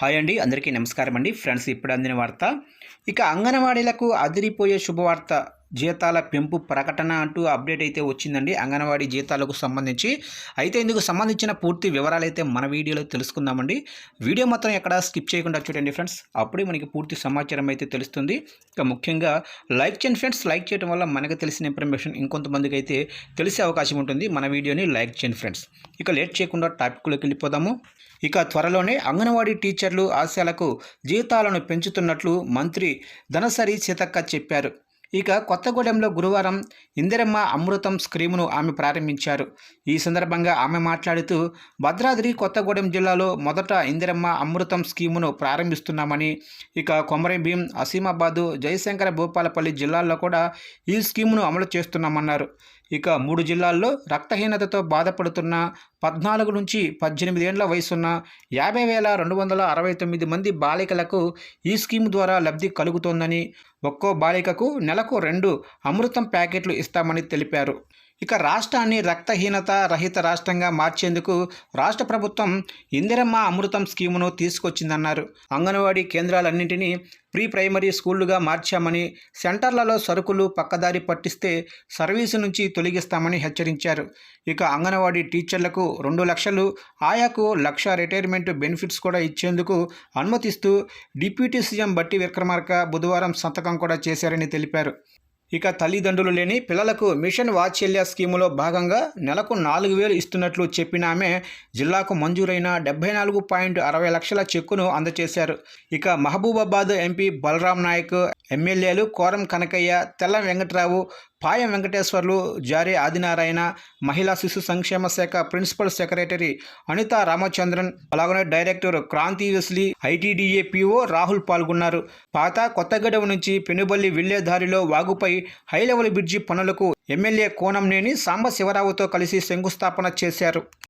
Hi అండి అందరికీ నమస్కారం అండి. ఫ్రెండ్స్ ఇప్పుడు అందిన వార్త. ఇక అంగన్వాడీలకు అదిరిపోయే శుభవార్త జీతాల పెంపు ప్రకటన అంటూ అప్డేట్ అయితే వచ్చిందండి. అంగన్వాడీ జీతాలకు సంబంధించి. అయితే ఇందుకు సంబంధించిన పూర్తి వివరాలు అయితే మన వీడియోలో తెలుసుకుందామండి. వీడియో మాత్రం ఎక్కడ స్కిప్ చేయకుండా చూడండి ఫ్రెండ్స్. అప్పుడే మనకి పూర్తి సమాచారం అయితే తెలుస్తుంది. ఇక ముఖ్యంగా లైక్ చేయండి ఫ్రెండ్స్. లైక్ చేయడం వల్ల మనకు తెలిసిన ఇన్ఫర్మేషన్ ఇంకొంతమందికి అయితే తెలిసే అవకాశం ఉంటుంది. మన వీడియోని లైక్ చేయండి ఫ్రెండ్స్. ఇక లేట్ చేయకుండా టాపిక్లోకి వెళ్ళిపోదాము. ఇక త్వరలోనే అంగన్వాడీ టీచర్లు ఆశయాలకు జీతాలను పెంచుతున్నట్లు మంత్రి ధనసరి సీతక్క చెప్పారు. ఇక కొత్తగూడెంలో గురువారం ఇందిరమ్మ అమృతం స్కీమును ఆమె ప్రారంభించారు. ఈ సందర్భంగా ఆమె మాట్లాడుతూ భద్రాద్రి కొత్తగూడెం జిల్లాలో మొదట ఇందిరమ్మ అమృతం స్కీమును ప్రారంభిస్తున్నామని ఇక కొమరంభీం అసీమాబాదు జయశంకర భూపాలపల్లి జిల్లాల్లో కూడా ఈ స్కీమును అమలు చేస్తున్నామన్నారు. ఇక మూడు జిల్లాల్లో రక్తహీనతతో బాధపడుతున్న పద్నాలుగు నుంచి పద్దెనిమిదేండ్ల వయసున్న యాభై వేల రెండు వందల అరవై తొమ్మిది మంది బాలికలకు ఈ స్కీమ్ ద్వారా లబ్ధి కలుగుతోందని ఒక్కో బాలికకు నెలకు రెండు అమృతం ప్యాకెట్లు ఇస్తామని తెలిపారు. ఇక రాష్ట్రాన్ని రక్తహీనత రహిత రాష్ట్రంగా మార్చేందుకు రాష్ట్ర ప్రభుత్వం ఇందిరమ్మ అమృతం స్కీమును తీసుకొచ్చిందన్నారు. అంగన్వాడీ కేంద్రాలన్నింటినీ ప్రీ ప్రైమరీ స్కూళ్ళుగా మార్చామని సెంటర్లలో సరుకులు పక్కదారి పట్టిస్తే సర్వీసు నుంచి తొలగిస్తామని హెచ్చరించారు. ఇక అంగన్వాడీ టీచర్లకు రెండు లక్షలు ఆయాకు లక్ష రిటైర్మెంట్ బెనిఫిట్స్ కూడా ఇచ్చేందుకు అనుమతిస్తూ డిప్యూటీ సీఎం బట్టి విక్రమార్క బుధవారం సంతకం కూడా చేశారని తెలిపారు. ఇక తల్లిదండ్రులు లేని పిల్లలకు మిషన్ వాత్సల్య స్కీములో భాగంగా నెలకు నాలుగు వేలు ఇస్తున్నట్లు చెప్పిన ఆమె జిల్లాకు మంజూరైన డెబ్బై నాలుగు పాయింట్ అరవై లక్షల చెక్కును అందజేశారు. ఇక మహబూబాబాద్ ఎంపీ బలరాం నాయక్ ఎమ్మెల్యేలు కోరం కనకయ్య తెల్ల వెంకట్రావు పాయం వెంకటేశ్వర్లు జారీ ఆదినారాయణ మహిళా శిశు సంక్షేమ శాఖ ప్రిన్సిపల్ సెక్రటరీ అనిత రామచంద్రన్ అలాగనే director Kranthi Wesley ITDA PO Rahul పాల్గొన్నారు. పాత కొత్తగడవ నుంచి పెనుబల్లి వెళ్ళే దారిలో వాగుపై హైలెవల్ బ్రిడ్జి పనులకు ఎమ్మెల్యే కోనంనేని సాంబశివరావుతో కలిసి శంకుస్థాపన చేశారు.